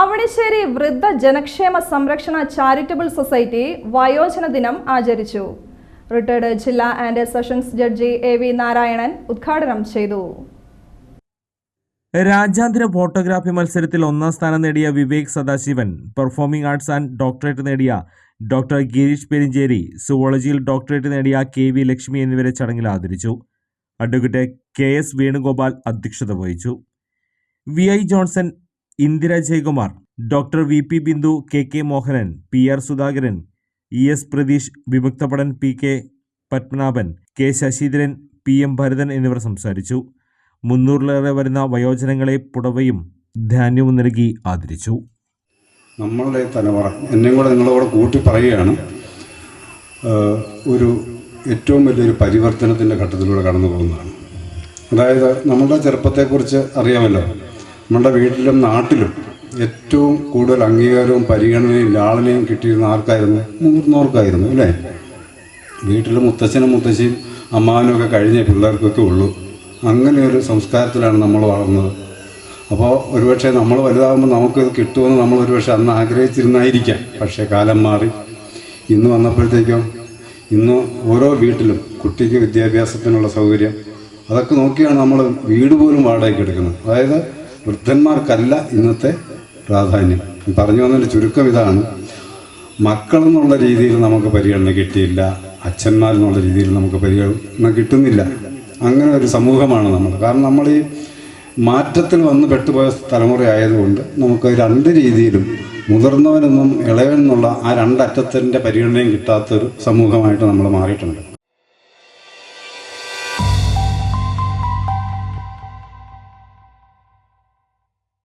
അവണിശ്ശേരി വൃദ്ധ ജനക്ഷേമ സംരക്ഷണ ചാരിറ്റബിൾ സൊസൈറ്റി വയോജന ദിനം ആചരിച്ചു. റിട്ടയർഡ് ജില്ലാ and sessions judge A V Narayanan ഉദ്ഘാടനം ചെയ്തു. രാജ്യാന്തര ഫോട്ടോഗ്രാഫി മത്സരത്തിൽ ഒന്നാം സ്ഥാനം നേടിയ Vivek Sadasivan performing arts and doctorate നേടിയ ഡോക്ടർ ഗിരീഷ് പെരിഞ്ചേരി സുവോളജിയിൽ ഡോക്ടറേറ്റ് നേടിയ കെ വി ലക്ഷ്മി എന്നിവരെ ചടങ്ങിൽ ആദരിച്ചു. അഡ്വക്കേറ്റ് കെ എസ് വേണുഗോപാൽ അധ്യക്ഷത വഹിച്ചു. V I Johnson Indira Jayakumar doctor V P Bindu K K Mohanan P R Sudhakaran E S Pratheesh വിമുക്തപടൻ P K Padmanabhan K Sasheendran P M Bharathan എന്നിവർ സംസാരിച്ചു. മുന്നൂറിലേറെ വരുന്ന വയോജനങ്ങളെ പുടവയും ധാന്യവും നൽകി ആദരിച്ചു. നമ്മളുടെ തലമുറ എന്നെയും കൂടെ നിങ്ങളോട് കൂട്ടി പറയുകയാണ് ഒരു ഏറ്റവും വലിയൊരു പരിവർത്തനത്തിന്റെ ഘട്ടത്തിലൂടെ കടന്നു പോകുന്നതാണ് അതായത് നമ്മളുടെ ചെറുപ്പത്തെക്കുറിച്ച് അറിയാമല്ലോ. നമ്മുടെ വീട്ടിലും നാട്ടിലും ഏറ്റവും കൂടുതൽ അംഗീകാരവും പരിഗണനയും ലാളനയും കിട്ടിയിരുന്ന ആർക്കായിരുന്നു? മുതിർന്നവർക്കായിരുന്നു അല്ലേ? വീട്ടിൽ മുത്തച്ഛനും മുത്തശ്ശിയും അമ്മാവനും ഒക്കെ കഴിഞ്ഞ പിള്ളേർക്കൊക്കെ ഉള്ളൂ. അങ്ങനെ ഒരു സംസ്കാരത്തിലാണ് നമ്മൾ വളർന്നത്. അപ്പോൾ ഒരുപക്ഷെ നമ്മൾ വലുതാകുമ്പോൾ നമുക്കിത് കിട്ടുമെന്ന് നമ്മൾ ഒരുപക്ഷെ അന്ന് ആഗ്രഹിച്ചിരുന്നായിരിക്കാം. പക്ഷേ കാലം മാറി. ഇന്ന് വന്നപ്പോഴത്തേക്കും ഇന്ന് ഓരോ വീട്ടിലും കുട്ടിക്ക് വിദ്യാഭ്യാസത്തിനുള്ള സൗകര്യം. അതൊക്കെ നോക്കിയാണ് നമ്മൾ വീട് പോലും വാടകയ്ക്ക് എടുക്കുന്നത്. അതായത് വൃദ്ധന്മാർക്കല്ല ഇന്നത്തെ പ്രാധാന്യം. പറഞ്ഞു വന്നൊരു ചുരുക്കം ഇതാണ്. മക്കളെന്നുള്ള രീതിയിൽ നമുക്ക് പരിഗണന കിട്ടിയില്ല. അച്ഛന്മാരെന്നുള്ള രീതിയിൽ നമുക്ക് പരിഗണന കിട്ടുന്നില്ല. അങ്ങനെ ഒരു സമൂഹമാണ് നമ്മൾ. കാരണം നമ്മൾ ഈ മാറ്റത്തിൽ വന്ന് പെട്ടുപോയ തലമുറയായതുകൊണ്ട് നമുക്ക് രണ്ട് രീതിയിലും മുതിർന്നവനെന്നും ഇളയവനെന്നുള്ള ആ രണ്ടറ്റത്തിന്റെ പരിഗണനയും കിട്ടാത്തൊരു സമൂഹമായിട്ട് നമ്മൾ മാറിയിട്ടുണ്ട്.